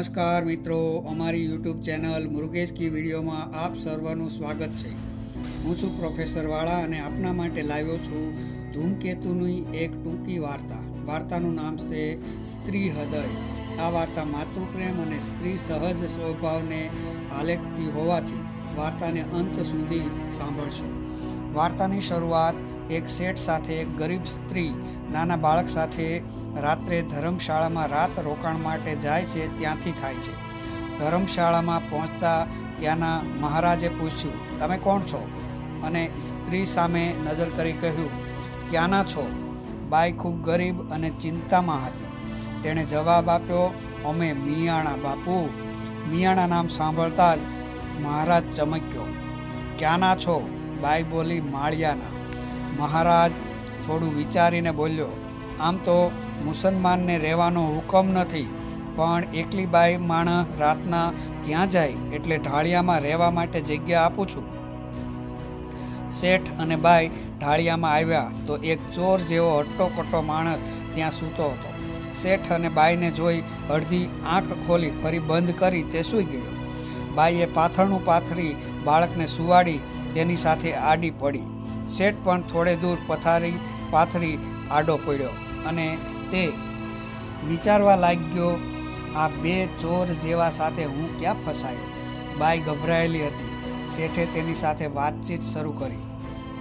નમસ્કાર મિત્રો, અમારી યુટ્યુબ ચેનલ મુરુગેશ કી વિડીયોમાં આપ સર્વનું સ્વાગત છે. હું છું પ્રોફેસર વાળા અને આપના માટે લાવ્યો છું ધૂમકેતુની એક ટૂંકી વાર્તા. વાર્તાનું નામ છે સ્ત્રી હૃદય. આ વાર્તા માતૃપ્રેમ અને સ્ત્રી સહજ સ્વભાવને આલેખતી હોવાથી વાર્તાને અંત સુધી સાંભળશો. વાર્તાની શરૂઆત એક શેઠ સાથે, એક ગરીબ સ્ત્રી, નાના બાળક સાથે રાત્રે ધર્મશાળામાં રાત રોકાણ માટે જાય છે, ત્યાંથી થાય છે. ધર્મશાળામાં પહોંચતા ત્યાંના મહારાજે પૂછ્યું, તમે કોણ છો? અને સ્ત્રી સામે નજર કરી કહ્યું ક્યાંના છો. બાઈ ખૂબ ગરીબ અને ચિંતામાં હતી. તેણે જવાબ આપ્યો, અમે મિયાણા બાપુ. મિયાણા નામ સાંભળતા જ મહારાજ ચમક્યો. ક્યાંના છો? બાઈ બોલી, માળિયાના. મહારાજ થોડું વિચારીને બોલ્યો, આમ તો મુસલમાનને રહેવાનો હુકમ નથી, પણ એકલી બાઈ માણસ રાતના ક્યાં જાય એટલે ઢાળિયામાં રહેવા માટે જગ્યા આપું છું? શેઠ અને બાઈ ઢાળિયામાં આવ્યા તો એક ચોર જેવો હટ્ટોકટ્ટો માણસ ત્યાં સૂતો હતો. શેઠ અને બાઈને જોઈ અડધી આંખ ખોલી ફરી બંધ કરી તે સૂઈ ગયો. બાઈએ પાથરણું પાથરી બાળકને સુવાડી તેની સાથે આડી પડી. શેઠ પણ થોડે દૂર પથારી, પાથરી આડો પડ્યો અને તે વિચારવા લાગ્યો, આ બે ચોર જેવા સાથે હું ક્યાં ફસાયો? બાઈ ગભરાયેલી હતી. શેઠે તેની સાથે વાતચીત શરૂ કરી.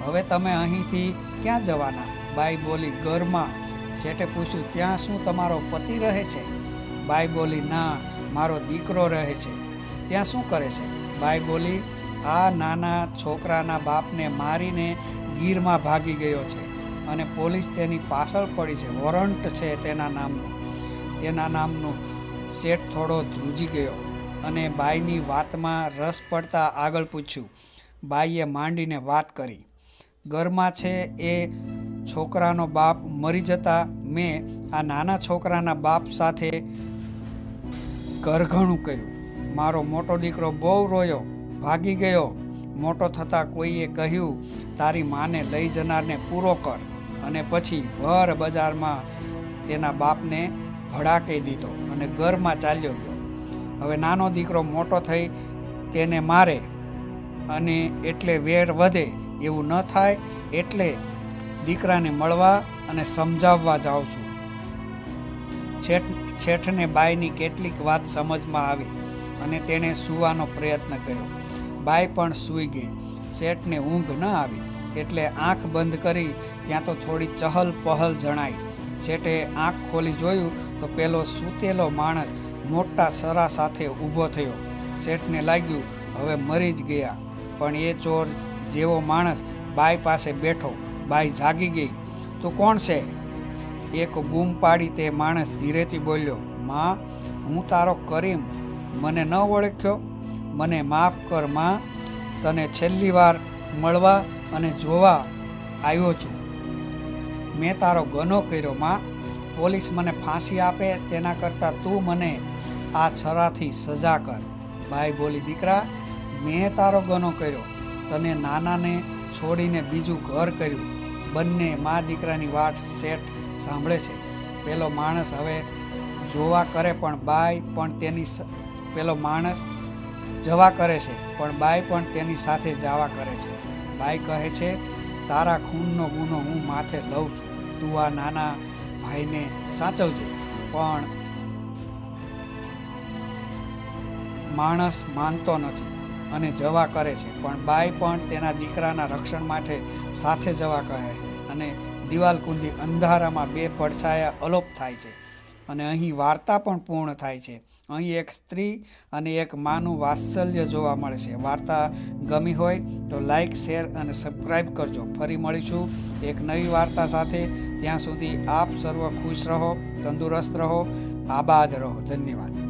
હવે તમે અહીંથી ક્યાં જવાના? બાઈ બોલી, ઘરમાં. શેઠે પૂછ્યું, ત્યાં શું તમારો પતિ રહે છે? બાઈ બોલી, ના, મારો દીકરો રહે છે. ત્યાં શું કરે છે? બાઈ બોલી આ નાના છોકરાના બાપને મારીને ગીરમાં ભાગી ગયો છે અને પોલીસ તેની પાછળ પડી છે. વોરંટ છે તેના નામનું. તેના નામનું શેઠ થોડો ધ્રુજી ગયો અને બાઈની વાતમાં રસ પડતા આગળ પૂછ્યું. બાઈએ માંડીને વાત કરી. ઘરમાં છે એ છોકરાનો બાપ મરી જતા મેં આ નાના છોકરાના બાપ સાથે ઘરઘણું કર્યું. મારો મોટો દીકરો બહુ રોયો ભાગી ગયો. મોટો થતાં કોઈએ કહ્યું, તારી માને લઈ જનારને પૂરો કર. અને પછી ભર બજારમાં તેના બાપને ભડાકી દીધો અને ઘરમાં ચાલ્યો ગયો. હવે નાનો દીકરો મોટો થઈ તેને મારે અને એટલે વેર વધે એવું ન થાય, એટલે દીકરાને મળવા અને સમજાવવા જાઉં છું. છેઠ છેઠને બાઈની કેટલીક વાત સમજમાં આવી અને તેણે સૂવાનો પ્રયત્ન કર્યો. બાઈ પણ સૂઈ ગઈ. શેઠને ઊંઘ ન આવી, એટલે આંખ બંધ કરી ત્યાં તો થોડી ચહલ પહલ જણાઈ. શેઠે આંખ ખોલી જોયું તો પેલો સૂતેલો માણસ મોટા સરા સાથે ઊભો થયો. શેઠને લાગ્યું, હવે મરી જ ગયા. પણ એ ચોર જેવો માણસ બાઈ પાસે બેઠો, બાઈ જાગી ગઈ. તો કોણ છે? એક બૂમ પાડી તે માણસ ધીરેથી બોલ્યો, માં, હું તારો કરીમ. મને ન ઓળખ્યો. મને માફ કરમાં. તને છેલ્લી વાર મળવા અને જોવા આવ્યો છું. મેં તારો ગનો કર્યો માં. પોલીસ મને ફાંસી આપે તેના કરતાં તું મને આ છરાથી સજા કર. બાઈ બોલી, દીકરા, મેં તારો ગનો કર્યો. તને નાનાને છોડીને બીજું ઘર કર્યું. બંને મા દીકરાની વાત સેટ સાંભળે છે. પેલો માણસ હવે જોવા કરે પણ બાઈ, પણ તેની પેલો માણસ જવા કરે છે, પણ બાઈ પણ તેની સાથે જવા કરે છે. બાઈ કહે છે, તારા ખૂનનો ગુનો હું માથે લઉં છું. તું આ નાના ભાઈને સાચવજે. પણ માણસ માનતો નથી અને જવા કરે છે, પણ બાઈ પણ તેના દીકરાના રક્ષણ માટે સાથે જવા કહે છે અને દિવાલ કુંદી અંધારામાં બે પડછાયા અલોપ થાય છે અને અહીં વાર્તા પણ પૂર્ણ થાય છે. અહીં એક સ્ત્રી અને એક માનું વાત્સલ્ય જોવા મળે છે. વાર્તા ગમી હોય તો લાઈક શેર અને સબસ્ક્રાઈબ કરજો. ફરી મળીશું એક નવી વાર્તા સાથે. ત્યાં સુધી આપ સર્વ ખુશ રહો, તંદુરસ્ત રહો, આબાદ રહો. ધન્યવાદ.